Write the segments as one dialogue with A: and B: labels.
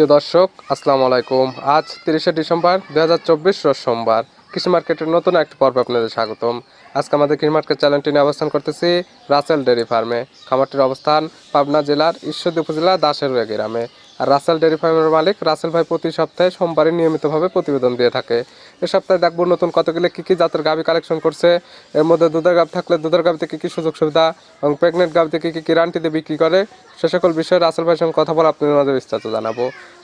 A: প্রিয় দর্শক, আসসালামু আলাইকুম। আজ তিরিশে ডিসেম্বর দু হাজার চব্বিশ সোমবার। কৃষি মার্কেটের নতুন একটি পর্ব আপনাদের স্বাগতম। আজকে আমাদের কৃষি মার্কেট চ্যানেলটি নিয়ে অবস্থান করতেছি রাসেল ডেরি ফার্মে। খামারটির অবস্থান পাবনা জেলার ঈশ্বরদী উপজেলা দাসের গ্রামে। রাসেল ডেয়ারি ফার্মের মালিক রাসেল ভাই প্রতি সপ্তাহে সোমবারে নিয়মিতভাবে প্রতিবেদন দিয়ে থাকে। এ সপ্তাহে দেখব নতুন কতগুলো কী কী জাতের গাভি কালেকশন করছে। এর মধ্যে দুধের গাভ থাকলে দুধের গাভিতে কী কী সুযোগ সুবিধা এবং প্রেগনেন্ট গাভিতে কী কী গ্যারান্টিতে বিক্রি করে সে সকল বিষয়ে রাসেল ভাইয়ের সঙ্গে কথা বলে আপনাদের মাঝে বিস্তারিত জানাব।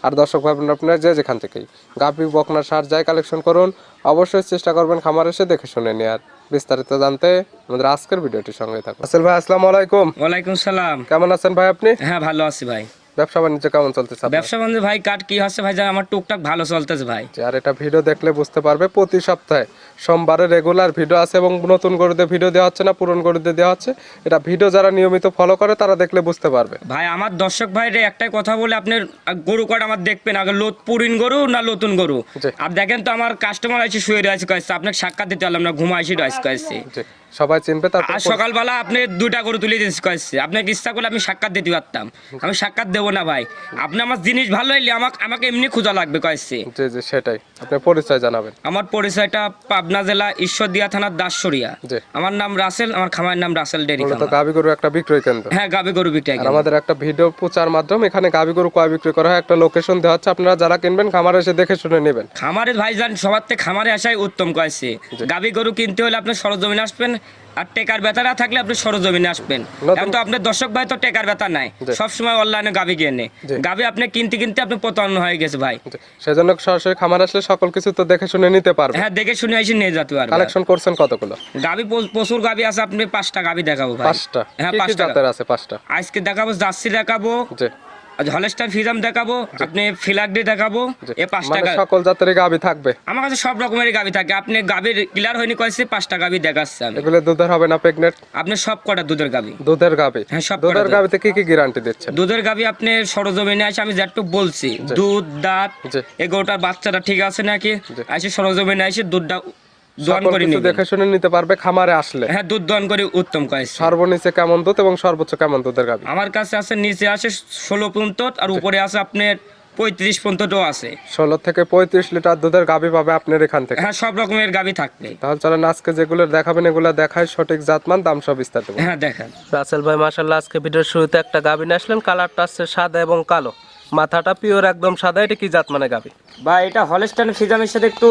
A: আর দর্শক ভাই আপনারা যে যেখান থেকেই গাভি বকনা সার যাই কালেকশন করুন অবশ্যই চেষ্টা করবেন খামার এসে দেখে শুনে নেওয়ার বিস্তারিত জানতে আমাদের আজকের ভিডিওটির সঙ্গে থাকুন। রাসেল ভাই আসসালামু আলাইকুম।
B: ওয়ালাইকুম সালাম।
A: কেমন আছেন ভাই আপনি?
B: হ্যাঁ ভালো আছি ভাই।
A: ব্যবসা বাণিজ্য কেমন চলতেছে
B: ব্যবসা বান্ধব ভাই কাট কি হচ্ছে ভাই আমার টুকটাক ভালো চলতেছে ভাই।
A: আর এটা ভিডিও দেখলে বুঝতে পারবে প্রতি সপ্তাহে সোমবারে রেগুলার ভিডিও আছে এবং নতুন গরুতে ভিডিও দেওয়া হচ্ছে না পুরন গরুতে দেওয়া হচ্ছে। এটা ভিডিও যারা নিয়মিত ফলো করে তারা দেখলে বুঝতে পারবে।
B: ভাই আমার দর্শক ভাইরে একটাই কথা বলে আপনার গরু কটা আমার দেখবেন? আগে লত পুরিন গরু না নতুন গরু? আর দেখেন তো আমার কাস্টমার আছে শুয়ে রয়েছে আপনাকে সাক্ষাৎ দিতে পারলাম না ঘুমাইছি রয়েছে
A: সবাই চিনবে তারপর
B: আর সকালবেলা আপনি দুইটা গরু তুলে দিয়েছি কয়েছে আপনাকে ইচ্ছা করলে আমি সাক্ষাৎ দিতে পারতাম। আমি সাক্ষাৎ দেবো না ভাই। আপনি আমার জিনিস ভালো হইলে আমাকে আমাকে এমনি খোঁজা লাগবে কয়েছে
A: জি জি সেটাই। আপনি পরিচয় জানাবেন।
B: আমার পরিচয়টা পাবনা জেলা ঈশ্বরদিয়া থানার দাসসরিয়া।
A: জি।
B: আমার নাম রাসেল আমার খামারের নাম রাসেল ডেরি খামার।
A: গাভি গরু একটা বিক্রয় কেন্দ্র।
B: হ্যাঁ গাবে গরু বিক্রি
A: আর আমাদের একটা ভিডিও প্রচার মাধ্যম এখানে গাভি গরু কয় বিক্রয় করা হয় একটা লোকেশন দেওয়া হচ্ছে আপনারা যারা কিনবেন খামারে এসে দেখে শুনে নেবেন।
B: খামারের ভাইজান সবার থেকে খামারে আসাই উত্তম কয়েছে গাবি গরু কিনতে হলে আপনি সরজমিনে আসবেন আর টেকার না থাকলে আপনি সরজমিনে আসবেন। এখন তো আপনার দর্শক ভাই তো টেকার বেতা নাই। সবসময় অনলাইনে গাবি কিনে। গাবি আপনি কিনতে কিনতে আপনি প্রতারণা হয়ে গেছে ভাই।
A: সেজন্য সরাসরি খামার আসলে সকল কিছু তো দেখে শুনে নিতে পারবে
B: হ্যাঁ দেখে শুনে এসে নিয়ে যেতে পারবে
A: কালেকশন করছেন কতগুলো?
B: গাবি প্রচুর গাবি আছে আপনি পাঁচটা গাবি দেখাবো ভাই।
A: পাঁচটা।
B: হ্যাঁ পাঁচটা।
A: আছে পাঁচটা?
B: আজকে দেখাবো জার্সি দেখাবো। হলেস্টার ফিজাম দেখাবো আপনি ফিলাগডি দেখাবো এ পাঁচটা
A: মানে
B: গা-
A: সকল জাতেরই গাভি থাকবে।
B: আমার কাছে সব রকমের গাবি থাকে। আপনি গাবির ক্লিয়ার হয়নি কয়েছে পাঁচটা গাবি দেখাচ্ছে আমি।
A: এগুলো দুধের হবে না প্রেগনেন্ট
B: আপনি সব কটা দুধের গাবি।
A: দুধের গাভি
B: হ্যাঁ, সব
A: দুধের কি কি গ্যারান্টি দিচ্ছেন?
B: দুধের গাবি আপনি সরজমিনে আসে আমি যেটুকু বলছি। দুধ দাঁত। এগোটার বাচ্চাটা ঠিক আছে নাকি? আসে সরজমিনে আসে দুধটা দোয়ান
A: সকল
B: করে
A: কিছু
B: নিবে
A: দেখে শুনে নিতে পারবে খামারে আসলে।
B: হ্যাঁ দুধ দোয়ান করে উত্তম
A: সর্বনিচে কেমন দুধ এবং সর্বোচ্চ কেমন দুধের গাভি?
B: আমার কাছে আছে নিচে আসে ষোলো পর্যন্ত আর উপরে আছে আপনার পঁয়ত্রিশ পর্যন্তও আছে।
A: ষোলো থেকে পঁয়ত্রিশ লিটার দুধের গাভি পাবে আপনার এখান থেকে।
B: হ্যাঁ সব রকমের গাবি থাকবে।
A: তাহলে চলেন আজকে যেগুলো দেখাবেন এগুলো দেখায় সঠিক জাতমান দাম সব বিস্তারিত।
B: হ্যাঁ দেখেন।
C: রাসেল ভাই মাসাল্লাহ আজকে ভিডিওর শুরুতে একটা গাভি নিয়ে আসলেন কালারটা আসছে সাদা এবং কালো। মাথাটা পিওর একদম সাদা এটা কি জাত মানে গাভি?
B: ভাই এটা হলস্টাইন ফিজামের সাথে একটু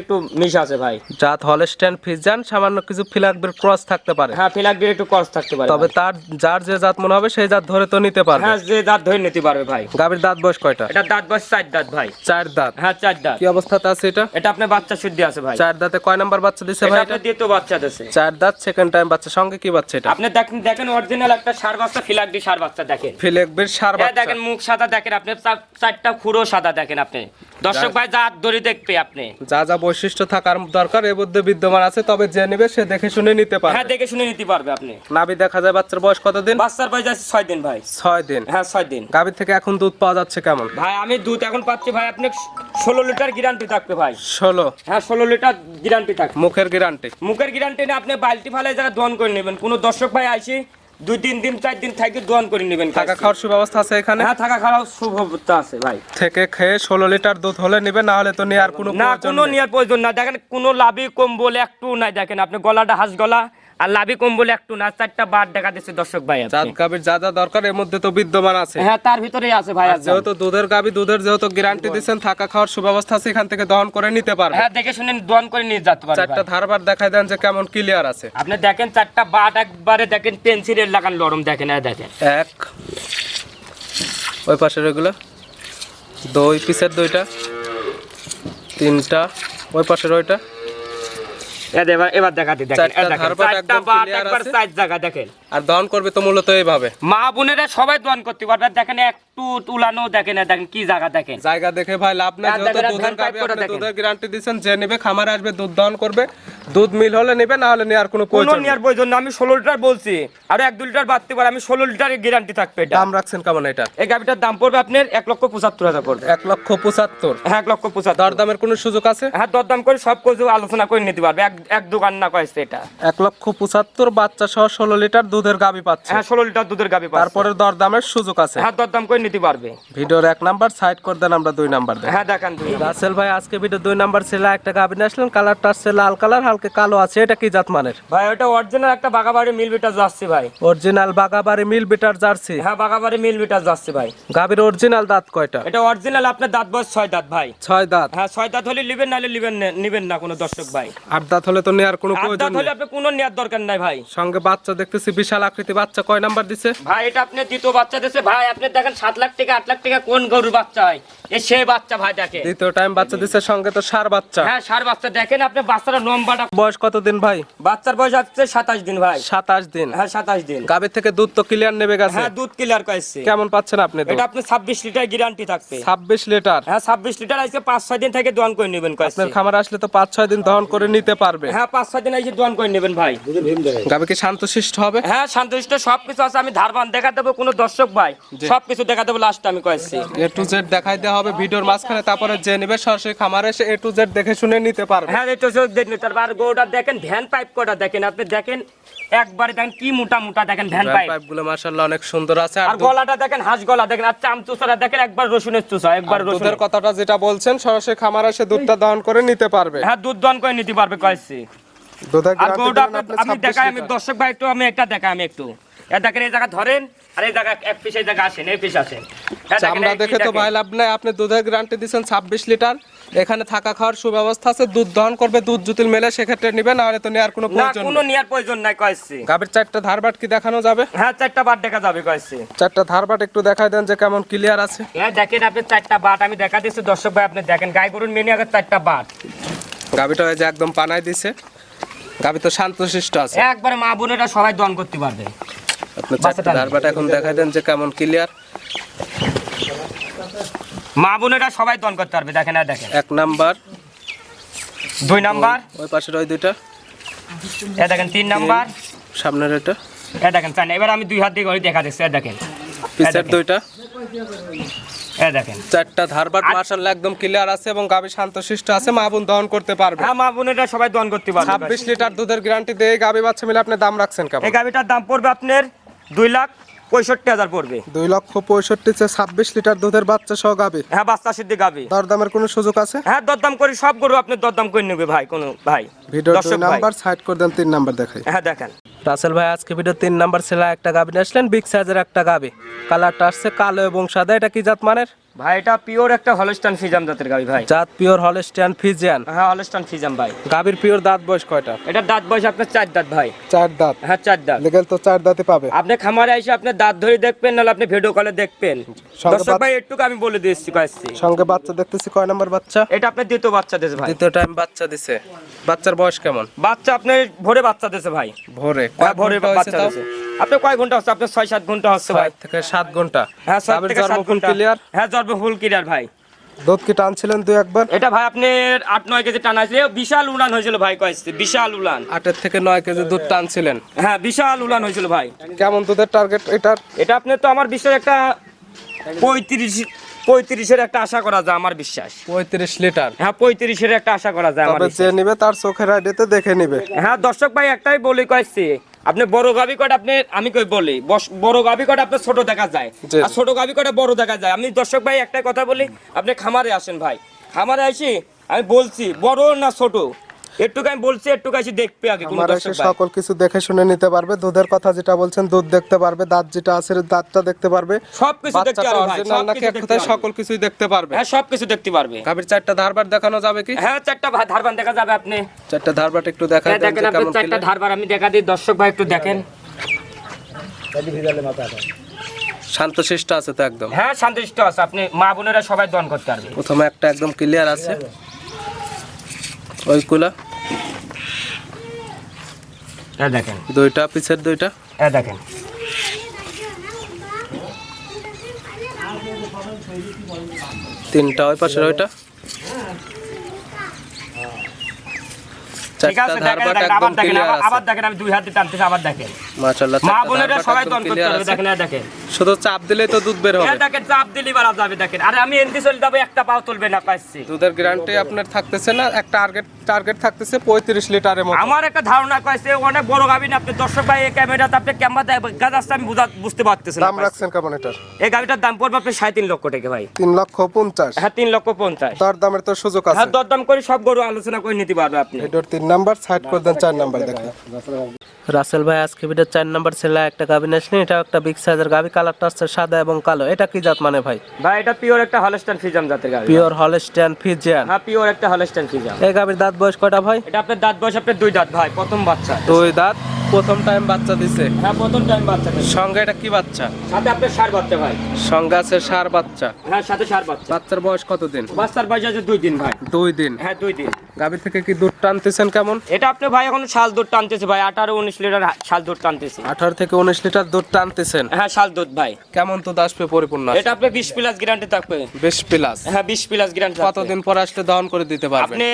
B: একটু মিশ আছে ভাই।
C: জাত হলস্টেন ফিজান সামান্য কিছু ফিলাকবের ক্রস থাকতে পারে।
B: হ্যাঁ একটু কস থাকতে পারে
C: তবে তার যার যে জাত মনে হবে সেই জাত ধরে তো নিতে পারবে।
B: হ্যাঁ যে দাঁত ধরে নিতে পারবে ভাই।
C: গাভীর দাঁত বয়স কয়টা?
B: এটা দাঁত বয়স চার দাঁত ভাই।
C: চার দাঁত।
B: হ্যাঁ চার দাঁত।
C: কি অবস্থাতে আছে এটা?
B: এটা আপনার বাচ্চা শুদ্ধ আছে ভাই।
C: চার দাঁতে কয় নাম্বার বাচ্চা দিছে ভাই এটা?
B: দিয়ে তো বাচ্চা দিছে।
C: চার দাঁত সেকেন্ড টাইম বাচ্চা। সঙ্গে কি বাচ্চা এটা?
B: আপনি দেখেন দেখেন অরিজিনাল একটা সার বাচ্চা ফিলাকডি সার বাচ্চা দেখেন।
C: ফিলেকবির সার বাচ্চা।
B: দেখেন মুখ সাদা দেখেন আপনি চারটা খুঁড়ো সাদা দেখেন আপনি। দর্শক ভাই যা দড়ি দেখবে আপনি।
C: যা যা বৈশিষ্ট্য থাকার দরকার এর মধ্যে বিদ্যমান আছে তবে যে নেবে সে দেখে শুনে নিতে পারবে।
B: হ্যাঁ দেখে শুনে নিতে পারবে আপনি।
C: নাভি দেখা যায় বাচ্চার বয়স কতদিন
B: বাচ্চার বয়স আছে ছয় দিন ভাই।
C: ছয় দিন।
B: হ্যাঁ ছয় দিন।
C: গাভীর থেকে এখন দুধ পাওয়া যাচ্ছে কেমন?
B: ভাই আমি দুধ এখন পাচ্ছি ভাই আপনি ষোলো লিটার গ্যারান্টি থাকবে ভাই।
C: ষোলো।
B: হ্যাঁ ষোলো লিটার গ্যারান্টি থাকবে।
C: মুখের গ্যারান্টি
B: মুখের গ্যারান্টি না আপনি বালতি ফালে যারা দোয়ান করে নেবেন। কোনো দর্শক ভাই আসি দুই তিন দিন চার দিন থাকি দোয়ান করে নেবেন
C: থাকা খাওয়ার সুব্যবস্থা আছে এখানে?
B: হ্যাঁ থাকা খাওয়ার সুব্যবস্থা আছে ভাই।
C: থেকে খেয়ে ষোলো লিটার দুধ হলে নেবেন না হলে তো নেওয়ার কোনো
B: না কোনো। নেওয়ার প্রয়োজন না। দেখেন কোনো লাভই কম বলে একটু নাই। দেখেন আপনি গলাটা হাঁস গলা আর লাভি কম্বল একটু না চারটা বার দেখা দিচ্ছে দর্শক ভাই।
C: জাত গাভীর যা যা দরকার এর মধ্যে তো বিদ্যমান আছে।
B: হ্যাঁ তার ভিতরেই আছে ভাই
C: যেহেতু দুধের গাভী দুধের যেহেতু গ্যারান্টি দিচ্ছেন থাকা খাওয়ার সুব্যবস্থা আছে এখান থেকে দহন করে নিতে পারবে।
B: হ্যাঁ দেখে শুনে দোয়ান করে নিয়ে যেতে পারবে
C: চারটা ধারবার দেখাই দেন যে কেমন ক্লিয়ার আছে।
B: আপনি দেখেন চারটা বাট একবারে দেখেন পেন্সিলের লাগান লরম দেখেন হ্যাঁ দেখেন।
C: এক ওই পাশের ওইগুলো দুই পিসের দুইটা তিনটা ওই পাশের ওইটা।
B: এবার এবার দেখাতে দেখেন
C: চারটা
B: একবার
C: আছে।
B: জায়গা দেখেন
A: আর দহন করবে তো মূলত এইভাবে।
B: মা বোনেরা সবাই দোয়ান করতে পারবে। দেখেন একটু তুলানো দেখেন আর দেখেন কি জায়গা দেখেন।
A: জায়গা দেখে ভাই লাভ নাই
B: আর
A: যেহেতু দুধের
B: করে
A: আপনি। দুধের গ্যারান্টি দিচ্ছেন যে নেবে খামারে আসবে দুধ দহন করবে। দুধ মিল হলে নেবে না হলে নেওয়ার কোনো
B: কোনো
A: প্রয়োজন নেই।
B: নেওয়ার প্রয়োজন না আমি ষোলো লিটার বলছি আর এক দু লিটার বাড়তে পারে আমি ষোলো লিটারের গ্যারান্টি থাকবে এটা।
A: দাম রাখছেন কেমন এটা?
B: এই গাভিটার দাম পড়বে আপনার এক লক্ষ পঁচাত্তর হাজার পড়বে।
A: এক লক্ষ পঁচাত্তর।
B: হ্যাঁ এক লক্ষ পঁচাত্তর।
A: দরদামের কোনো সুযোগ আছে?
B: হ্যাঁ দরদাম করে সব কিছু আলোচনা করে নিতে পারবে। এক এক দোকান না কয়েছে এটা।
A: এক লক্ষ পঁচাত্তর বাচ্চা সহ ষোলো লিটার দুধের গাভী পাচ্ছে।
B: হ্যাঁ ষোলো লিটার দুধের গাভি পাচ্ছে।
A: তারপরে দরদামের সুযোগ আছে।
B: হ্যাঁ দরদাম করে নিতে পারবে।
A: ভিডিওর এক নাম্বার সাইড করে দেন আমরা দুই নাম্বার দেন
B: হ্যাঁ দেখান
C: রাসেল ভাই আজকে ভিডিও দুই নাম্বার ছেলে একটা গাভী নিয়ে আসলেন কালারটা আসছে লাল কালার হালকা কালো আছে এটা কি জাত মানের?
B: ভাই ওটা অরিজিনাল একটা বাগাবাড়ি মিল বিটার যাচ্ছে ভাই।
C: অরিজিনাল বাগাবাড়ি মিল বিটার জার্সি।
B: হ্যাঁ বাগাবাড়ি মিল বিটার যাচ্ছে ভাই।
C: গাভীর অরিজিনাল দাঁত কয়টা?
B: এটা অরিজিনাল আপনার দাঁত বয়স ছয় দাঁত ভাই।
A: ছয় দাঁত।
B: হ্যাঁ ছয় দাঁত হলে নিবেন নাহলে নিবেন না- নিবেন না কোনো দর্শক ভাই।
A: আট দাঁত হলে তো নেওয়ার কোনো
B: আট দাঁত হলে
A: নেই।
B: আপনি কোনো নেওয়ার দরকার নাই ভাই।
A: সঙ্গে বাচ্চা দেখতেছি বিশাল আকৃতি বাচ্চা কয় নাম্বার দিছে?
B: ভাই এটা আপনি দ্বিতীয় বাচ্চা দিয়েছে ভাই আপনি দেখেন সাত লাখ টাকা আট লাখ টাকা কোন গরুর বাচ্চা হয়? এ সে বাচ্চা ভাই দেখে।
A: দ্বিতীয় টাইম বাচ্চা দিছে সঙ্গে তো সার বাচ্চা।
B: হ্যাঁ সার বাচ্চা। দেখেন আপনি বাচ্চাটা লম্বাটা
C: বয়স কতদিন ভাই?
B: বাচ্চার বয়স হচ্ছে সাতাশ দিন ভাই।
C: সাতাশ দিন।
B: হ্যাঁ সাতাশ দিন।
A: গাভীর থেকে দুধ তো ক্লিয়ার নেবে গেছে।
B: হ্যাঁ দুধ ক্লিয়ার করেছে
A: কেমন পাচ্ছেন আপনি
B: এটা আপনি ছাব্বিশ লিটার গ্যারান্টি থাকবে।
A: ছাব্বিশ লিটার?
B: হ্যাঁ ছাব্বিশ লিটার আজকে পাঁচ ছয় দিন থেকে দোয়ান করে নেবেন কয়েছে।
A: আপনার খামার আসলে তো পাঁচ ছয় দিন দহন করে নিতে পারবে।
B: হ্যাঁ পাঁচ ছয় দিন আজকে দোয়ান করে নেবেন ভাই।
A: গাবে কি শান্তশিষ্ট হবে?
B: হ্যাঁ শান্তশিষ্ট সবকিছু আছে আমি ধারবান দেখা দেবো কোনো দর্শক ভাই। সবকিছু দেখা দেবো লাস্ট আমি কয়েছি।
A: এ টু জেড দেখাই দেওয়া হবে ভিডিওর মাঝখানে তারপরে যে নেবে সরাসরি খামারে এসে এ টু জেড দেখে শুনে নিতে পারবে।
B: হ্যাঁ এ এটা হচ্ছে দেখুন তারপর গরুটা দেখেন ভ্যান পাইপ কটা দেখেন আপনি? দেখেন একবারে দেখেন কি মোটা মোটা দেখেন ভ্যান পাইপ
A: পাইপগুলো মাশাআল্লাহ অনেক সুন্দর আছে। আর
B: গলাটা দেখেন হাঁস গলা দেখেন আর চাম চুষাটা দেখেন একবার রসুনের চুষা একবার
A: রসুনের। কথাটা যেটা বলছেন সরাসরি খামারে এসে দুধটা দহন করে নিতে পারবে।
B: হ্যাঁ দুধ দন করে নিতে পারবে কয়েছি। আর গরুটা আপনি- আমি দর্শক ভাই একটু আমি একটা দেখাই আমি একটু। এ দেখেন এই জায়গা ধরেন আর এই জায়গা এক পিস এই জায়গা আসেন এই পিস আসেন।
A: চামড়া দেখে তো ভাই লাভ নাই। আপনি দুধের গ্যারান্টি দিচ্ছেন ছাব্বিশ লিটার। এখানে থাকা খাওয়ার সুব্যবস্থা আছে। দুধ দহন করবে দুধ জুতিল মেলে সেক্ষেত্রে নিবে না তো নেওয়ার কোনো প্রয়োজন
B: কোনো নেওয়ার প্রয়োজন নাই কয়েছি।
A: গাভীর চারটা ধারবাট কি দেখানো যাবে?
B: হ্যাঁ চারটা বাট দেখা যাবে কয়েছি।
A: চারটা ধারবাট একটু দেখাই দেন যে কেমন ক্লিয়ার আছে।
B: হ্যাঁ দেখেন আপনি চারটা বাট আমি দেখা দিচ্ছি দর্শক ভাই আপনি দেখেন। গাই গরুর মেনে আগে চারটা বাট।
A: গাভীটা ওই যে একদম পানায় দিছে। গাভী তো শান্তশিষ্ট আছে।
B: একবারে মা বোনেরা সবাই দন করতে পারবে।
A: আপনি চারটা
B: বাচ্চাটা
A: এখন দেখাই দেন যে কেমন ক্লিয়ার
B: মা বোনেরা সবাই দন করতে পারবে দেখেন আর দেখেন।
A: এক নাম্বার।
B: দুই নাম্বার।
A: ওই পাশের ওই দুইটা।
B: এ দেখেন তিন নাম্বার।
A: সামনের এটা।
B: এ দেখেন চান এবার আমি দুই হাত দিয়ে ঘড়ি দেখা দিচ্ছি এ দেখেন।
A: পিছের। দুইটা।
B: এ দেখেন।
A: চারটা ধারবাট মার্শাল্লাহ একদম ক্লিয়ার আছে এবং গাভী শান্তশিষ্ট আছে মা বোন দহন করতে পারবে।
B: হ্যাঁ মা বোনেরা সবাই দন করতে পারবে।
A: ছাব্বিশ লিটার দুধের গ্যারান্টি দিয়ে গাভী বাচ্চা মিলে আপনি দাম রাখছেন কেমন?
B: এই গাড়িটার দাম পড়বে আপনার দুই লাখ পঁয়ষট্টি হাজার পড়বে।
A: দুই লক্ষ পঁয়ষট্টি ছাব্বিশ লিটার দুধের বাচ্চা সহ
B: হ্যাঁ বাচ্চা সিদ্ধি গাবি
A: দরদামের কোনো সুযোগ আছে?
B: হ্যাঁ দরদাম করি সব গরু আপনি দরদাম করে নেবে ভাই কোনো ভাই।
A: ভিডিও
B: দর্শক
A: নাম্বার সাইড করে দেন তিন নাম্বার দেখাই।
B: হ্যাঁ দেখেন।
C: রাসেল ভাই, আজকে ভিডিও তিন নাম্বার সেলা একটা গাভী নিয়ে আসলেন বিগ সাইজের একটা গাভী কালারটা আসছে কালো এবং সাদা, এটা কি জাত মানের?
B: ভাই এটা পিওর একটা হলস্টান ফিজাম জাতের গাবি ভাই।
C: জাত পিওর হলস্টিয়ান ফিজিয়ান
B: হ্যাঁ হলস্টান ফিজাম ভাই।
A: গাভীর পিওর দাঁত বয়স কয়টা?
B: এটা দাঁত বয়স আপনার চার দাঁত ভাই।
A: চার দাঁত।
B: হ্যাঁ চার দাঁত।
A: লেগেল তো চার দাঁতে পাবে।
B: আপনি খামারে এসে আপনি দাঁত ধরে দেখবেন নাহলে আপনি ভিডিও কলে দেখবেন। দর্শক ভাই একটু আমি বলে দিচ্ছি কয়েছি
A: সঙ্গে বাচ্চা দেখতেছি কয় নাম্বার বাচ্চা?
B: এটা আপনার দ্বিতীয় বাচ্চা দিয়েছে ভাই।
A: দ্বিতীয় টাইম বাচ্চা দিছে। বাচ্চার বয়স কেমন?
B: বাচ্চা আপনার ভোরে বাচ্চা দিয়েছে ভাই।
A: ভোরে।
B: হ্যাঁ, ভোরে বাচ্চা? দিয়েছে আপনার কয় ঘণ্টা হচ্ছে? আপনার ছয় সাত ঘণ্টা হচ্ছে ভাই।
A: থেকে সাত ঘণ্টা।
B: হ্যাঁ ছয় থেকে সাত ঘণ্টা।
A: ক্লিয়ার
B: হ্যাঁ জন্ম ফুল ক্লিয়ার ভাই।
A: দুধ কি টানছিলেন দুই একবার?
B: এটা ভাই আপনার আট নয় কেজি টানা ছিল বিশাল উলান হয়েছিল ভাই কয়েছে বিশাল উলান।
A: আটের থেকে নয় কেজি দুধ টানছিলেন।
B: হ্যাঁ বিশাল উলান হয়েছিল ভাই।
A: কেমন দুধের টার্গেট এটার
B: এটা আপনার তো আমার বিশ্বাস একটা পঁয়ত্রিশ পঁয়ত্রিশের একটা আশা করা যায় আমার বিশ্বাস।
A: পঁয়ত্রিশ লিটার।
B: হ্যাঁ পঁয়ত্রিশের একটা আশা করা যায় আমার
A: যে নিবে তার চোখের আইডিতে দেখে নিবে।
B: হ্যাঁ দর্শক ভাই একটাই বলি কয়েছি আপনি বড় গাবি কটা আপনি আমি কই বলি বড় গাবি কটা আপনার ছোট দেখা যায়। আর ছোট গাবি কটা বড় দেখা যায়? আমি দর্শক ভাই একটা কথা বলি আপনি খামারে আসেন ভাই। খামারে আসি আমি বলছি বড় না ছোট? একটুকু আমি বলছি একটুকু দেখবে আগে কোনো দর্শক ভাই
A: সকল কিছু দেখে শুনে নিতে পারবে। দুধের কথা যেটা বলছেন দুধ দেখতে পারবে দাঁত যেটা আছে দাঁতটা দেখতে পারবে।
B: সবকিছু দেখতে পারবে ভাই
A: অরিজিনাল নাকি এক
B: দেখতে
A: কথায়
B: পারবে।
A: সকল কিছুই দেখতে পারবে।
B: হ্যাঁ সবকিছু দেখতে পারবে।
A: চারটা ধারবার দেখানো যাবে কি?
B: হ্যাঁ চারটা ধারবান দেখা যাবে আপনি।
A: চারটা ধারবার একটু দেখা
B: হ্যাঁ, দেখেন আপনি চারটা ধারবার আমি দেখা দিই দর্শক ভাই একটু দেখেন।
A: শান্তশিষ্ট আছে তো একদম।
B: হ্যাঁ শান্তিষ্ট আছে আপনি মা বোনেরা সবাই দন করতে পারবে।
A: প্রথমে একটা একদম ক্লিয়ার আছে। ওইগুলা?
B: দেখেন।
A: দুইটা পিছের দুইটা?
B: দেখেন।
C: তিনটা ওই পাশের ওইটা?
B: আবার দেখেন
C: ক্লিয়ার
B: আবার-
C: আছে।
B: আবার দেখেন আমি দুই হাতে টানতেছি আবার দেখেন।
C: মাশাআল্লাহ
B: মা বোনেরা সবাই দন করতে
C: clear
B: হবে
C: আছে।
B: দেখেন দেখেন।
C: শুধু চাপ দিলে তো দুধ বের হবে।
B: হ্যাঁ দেখেন চাপ দিলি বাড়া যাবে দেখেন। আরে আমি এনদি চলে যাব একটা পাও তুলবে না পাচ্ছি
A: দুধের গ্যারান্টি আপনার থাকতেছে না একটা টার্গেট টার্গেট থাকতেছে পঁয়ত্রিশ লিটারের মতো।
B: আমার একটা ধারণা কয়েছে অনেক বড় গাবিন আপনি দর্শক ভাই এই ক্যামেরাতে আপনি ক্যামেরা গাছ আসছে আমি বুঝা- বুঝতে পারতেছি
A: দাম রাখছেন কেমন এটার
B: এই গাবিটার দাম পড়বে আপনি সাড়ে তিন লক্ষ টাকা ভাই।
A: তিন লক্ষ পঞ্চাশ।
B: হ্যাঁ তিন লক্ষ পঞ্চাশ।
A: দর দামের তো সুযোগ আছে।
B: হ্যাঁ দর দাম করে সব গরু আলোচনা করে নিতে পারবে আপনি।
A: এটার তিন নাম্বার সাইড করে দেন চার নাম্বার দেখেন।
C: রাসেল ভাই আজকে ভিডিও চার নাম্বার ছেলে একটা গাবি আসলেন এটা একটা বিগ সাইজের গাবি। কালারটা হচ্ছে সাদা এবং কালো। এটা কি জাত মানে ভাই?
B: ভাই এটা পিওর একটা হলস্টাইন ফিজাম জাতের গাবি
C: পিওর হলস্টাইন ফিজিয়ান
B: হ্যাঁ পিওর একটা হলস্টাইন ফিজাম
C: এই গাবির দাঁত বয়স কয়টা ভাই?
B: এটা আপনার দাঁত বয়স আপনার দুই দাঁত ভাই প্রথম বাচ্চা।
C: দুই দাঁত। প্রথম টাইম বাচ্চা দিছে।
B: হ্যাঁ প্রথম টাইম বাচ্চা দেবে।
C: সঙ্গে এটা কি বাচ্চা?
B: সাথে আপনার সার বাচ্চা ভাই।
C: সঙ্গে আছে সার বাচ্চা।
B: হ্যাঁ সাথে সার বাচ্চা।
C: বাচ্চার বয়স কতদিন?
B: বাচ্চার বয়স আছে দুই দিন ভাই।
C: দুই দিন।
B: হ্যাঁ দুই দিন।
C: গাভি থেকে কি দুধ টানতেছেন কেমন?
B: এটা আপনি ভাই এখন শাল দুধ টানতেছে ভাই। আঠারো উনিশ লিটার শাল দুধ টানতেছে।
C: আঠারো থেকে উনিশ লিটার দুধ টানতেছেন?
B: হ্যাঁ শাল দুধ ভাই।
C: কেমন দুধ আসবে পরিপূর্ণ
B: এটা আপনি বিশ প্লাস গ্যারান্টি থাকবে।
C: বেশ প্লাস
B: হ্যাঁ বিশ প্লাস গ্যারান্টি
C: কতদিন পর আসলে দহন করে দিতে পারবেন?
B: আপনি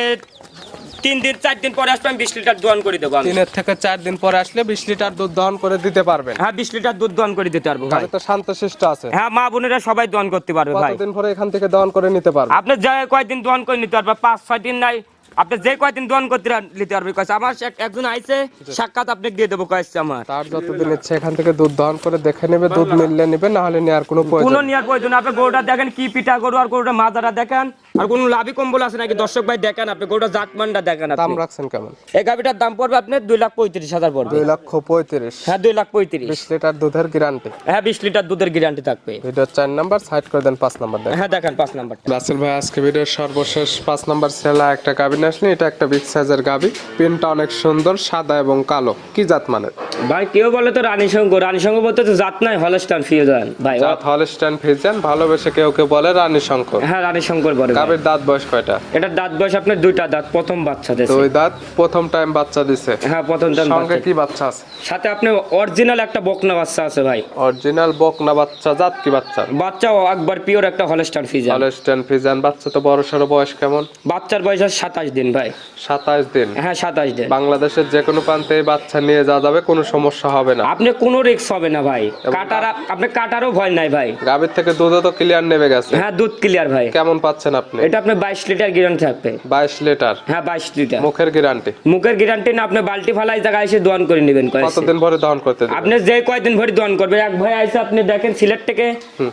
B: তিন দিন চার দিন পরে আসবে আমি বিশ লিটার দোয়ান করে দেবো আমি।
C: তিনের থেকে চার দিন পরে আসলে বিশ লিটার দুধ দহন করে দিতে পারবেন।
B: হ্যাঁ বিশ লিটার দুধ দোয়ান করে দিতে পারব ভাই।
A: তো শান্তশিষ্ট আছে।
B: হ্যাঁ মা বোনেরা সবাই দোয়ান করতে পারবে ভাই।
A: কতদিন পরে এখান থেকে দহন করে নিতে পারবে?
B: আপনি যে কয়দিন দোয়ান করে নিতে পারবে পাঁচ ছয় দিন নাই। আপনি যে কয়দিন দোয়ান করতে নিতে পারবে কয়েছে। আমার এক- একজন আইছে সাক্ষাৎ আপনাকে দিয়ে দেবো কয়েছে আমার।
A: তার যতদিন ইচ্ছে এখান থেকে দুধ দহন করে দেখে নেবে দুধ মিললে নেবে না হলে নেওয়ার কোনো
B: কোনো নেওয়ার প্রয়োজন আপনি গরুটা দেখেন কি পিঠা গরু আর গরুটা মাজাটা দেখেন। আর কোনো লাভি কম্বল আছে নাকি? দর্শক ভাই দেখেন আপনি গরুটা জাতমানটা দেখেন
A: দাম রাখছেন কেমন?
B: এই গাভিটার দাম পড়বে আপনার দুই লাখ পঁয়ত্রিশ হাজার পড়বে।
A: দুই লক্ষ পঁয়ত্রিশ।
B: হ্যাঁ দুই লাখ পঁয়ত্রিশ।
A: বিশ লিটার দুধের গ্যারান্টি
B: হ্যাঁ বিশ লিটার দুধের গ্যারান্টি থাকবে।
A: ভিডিও চার নাম্বার সাইড করে দেন পাঁচ নাম্বার দেন
B: হ্যাঁ দেখেন পাঁচ নাম্বারটা।
A: রাসেল ভাই আজকে ভিডিওর সর্বশেষ পাঁচ নাম্বার সেলা একটা গাভি আসলে এটা একটা বিগ সাইজের গাভি। পিনটা অনেক সুন্দর সাদা এবং কালো। কি জাত মানে
B: ভাই কেউ বলে তো রানী সঙ্গ রানী সঙ্গ বলতে তো জাত নাই হলস্টান ফিউজান। ভাই
A: জাত হলস্টাইন ফিজিয়ান ভালোবেসে কেউ কেউ বলে রানী শঙ্কর
B: হ্যাঁ রানী শঙ্কর বলে।
A: গাভির দাঁত বয়স কয়টা?
B: এটা দাঁত বয়স আপনার দুইটা দাঁত প্রথম বাচ্চা দিয়েছে
A: দুই দাঁত প্রথম টাইম বাচ্চা দিছে।
B: হ্যাঁ প্রথম দাঁত
A: সঙ্গে কি বাচ্চা আছে?
B: সাথে আপনি অরিজিনাল একটা বকনা বাচ্চা আছে ভাই।
A: অরিজিনাল বকনা বাচ্চা জাত কি বাচ্চা?
B: বাচ্চাও একবার পিওর একটা হলস্টান ফিজান
A: হলস্টাইন ফিজিয়ান বাচ্চা তো বড় সড়ো বয়স কেমন?
B: বাচ্চার বয়স আছে সাতাশ দিন ভাই।
A: সাতাশ দিন।
B: হ্যাঁ সাতাশ দিন।
A: বাংলাদেশের যে কোনো প্রান্তে বাচ্চা নিয়ে যাওয়া যাবে কোনো সমস্যা হবে না।
B: আপনি কোনো রিক্স হবে না ভাই। কাটার আপনি কাটারও ভয় নাই ভাই।
A: গাভীর থেকে দুধও তো ক্লিয়ার নেমে গেছে।
B: হ্যাঁ দুধ ক্লিয়ার ভাই।
A: কেমন পাচ্ছেন আপনি?
B: এটা আপনি বাইশ লিটার গ্যারান্টি থাকবে।
A: বাইশ লিটার?
B: হ্যাঁ বাইশ লিটার।
A: মুখের গ্যারান্টি
B: মুখের গ্যারান্টি না আপনি বালতি ফালাই জায়গায় এসে দোয়ান করে নেবেন কয়েছে
A: কতদিন ভরে দহন করতে
B: আপনি যে কয়দিন ভরে দোয়ান করবে এক ভাই আইসে আপনি দেখেন সিলেট থেকে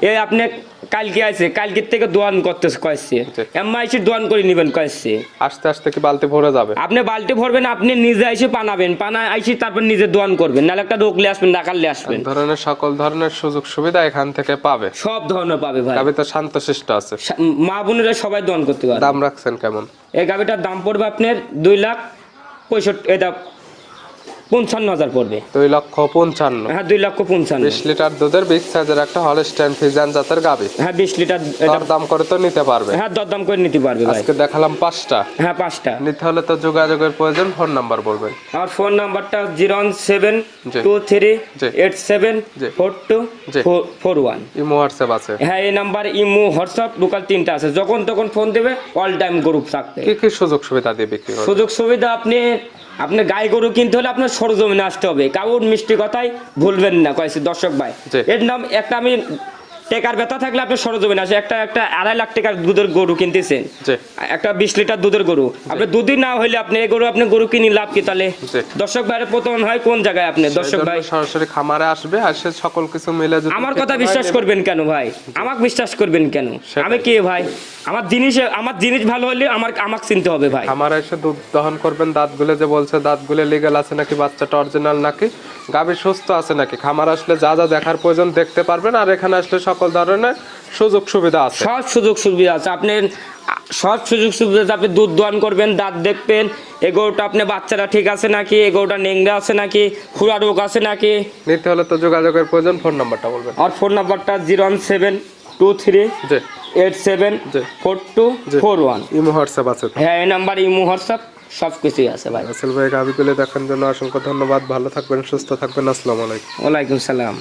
B: এ আপনি কালকে আইছে কালকের থেকে দোয়ান করতে কয়েছে।
A: জি।
B: এম্মা এসে দোয়ান করে নেবেন কয়েছে।
A: আস্তে আস্তে কি বালতি ভরে যাবে?
B: আপনি বালতি ভরবেন আপনি নিজে এসে পানাবেন পানা আইসে তারপর নিজে দোয়ান করবেন নাহলে একটা রোগলে আসবেন ডাকালে আসবেন।
A: ধরনের সকল ধরনের সুযোগ সুবিধা এখান থেকে পাবে।
B: সব ধরনের পাবে ভাই।
A: গাভী তো শান্তশিষ্ট আছে।
B: মা বোনেরা সবাই দোয়ান করতে পারে।
A: দাম রাখছেন কেমন?
B: এই গাভিটার দাম পড়বে আপনার দুই লাখ পঁয়ষট্টি এটা পঞ্চান্ন হাজার পড়বে।
A: দুই লক্ষ পঞ্চান্ন।
B: হ্যাঁ দুই লক্ষ পঞ্চান্ন।
A: বিশ লিটার দুধের বিগ সাইজের একটা হলস্টাইন ফিজান জাতের গাভী
B: হ্যাঁ বিশ লিটার
A: দাম করে তো নিতে পারবে।
B: হ্যাঁ দরদাম করে নিতে পারবে
A: আজকে দেখালাম পাঁচটা।
B: হ্যাঁ পাঁচটা।
A: নিতে হলে তো যোগাযোগের প্রয়োজন ফোন নাম্বার বলবেন।
B: আমার ফোন নাম্বারটা zero one seven two three. Eight seven four two. Four one.
A: Imo WhatsApp আছে।
B: হ্যাঁ এই নাম্বার ইমো হোয়াটসঅ্যাপ লোকাল তিনটা আছে। যখন তখন ফোন দেবে অল টাইম গ্রুপ থাকবে।
A: কি কি সুযোগ সুবিধা দিয়ে বিক্রি
B: সুযোগ সুবিধা আপনি আপনি গায়ে গরু কিনতে হলে আপনার সরজমিনে আসতে হবে। কাউর মিষ্টি কথাই ভুলবেন না কয়েছে দর্শক ভাই। এর নাম একটা আমি টেকার ব্যথা থাকলে আপনি সরজমিনে আসে। একটা একটা আড়াই লাখ টাকার দুধের গরু কিনতেছেন একটা বিশ লিটার দুধের গরু। আপনি দুধই না হইলে আপনি এই গরু আপনি গরু কিনি লাভ কি তাহলে? দর্শক ভাইয়ের প্রথম হয় কোন জায়গায় আপনি? দর্শক ভাই।
A: সরাসরি খামারে আসবে আর সে সকল কিছু মিলে
B: আমার কথা বিশ্বাস করবেন কেন ভাই? আমাকে বিশ্বাস করবেন কেন? আমি কে ভাই? আমার জিনিস আমার জিনিস ভালো হলে আমার আমাকে চিনতে হবে ভাই।
A: আমার এসে দুধ দহন করবেন দাঁতগুলো যে বলছে দাঁতগুলো লিগাল আছে নাকি বাচ্চাটা অরিজিনাল নাকি? গাভী সুস্থ আছে নাকি? খামার আসলে যা যা দেখার প্রয়োজন দেখতে পারবেন আর এখানে আসলে সকল ধরনের সুযোগ সুবিধা আছে।
B: সব সুযোগ সুবিধা আছে। আপনি সব সুযোগ সুবিধা আপনি দুধ দোয়ান করবেন দাঁত দেখবেন এগোটা আপনি বাচ্চারা ঠিক আছে নাকি এগোটা নেংড়া আছে নাকি খুরা রোগ আছে নাকি?
A: নিতে হলে তো যোগাযোগের প্রয়োজন ফোন নাম্বারটা বলবেন।
B: আর ফোন নাম্বারটা zero one seven two three eight seven four two four one.
A: Imo WhatsApp আছে
B: হ্যাঁ এই নাম্বার ইমো হোয়াটসঅ্যাপ সব কিছুই আছে ভাই।
A: রাসেল ভাই গাভিগুলো দেখার জন্য অসংখ্য ধন্যবাদ। ভালো থাকবেন সুস্থ থাকবেন। আসসালামু আলাইকুম।
B: ওয়ালাইকুম সালাম।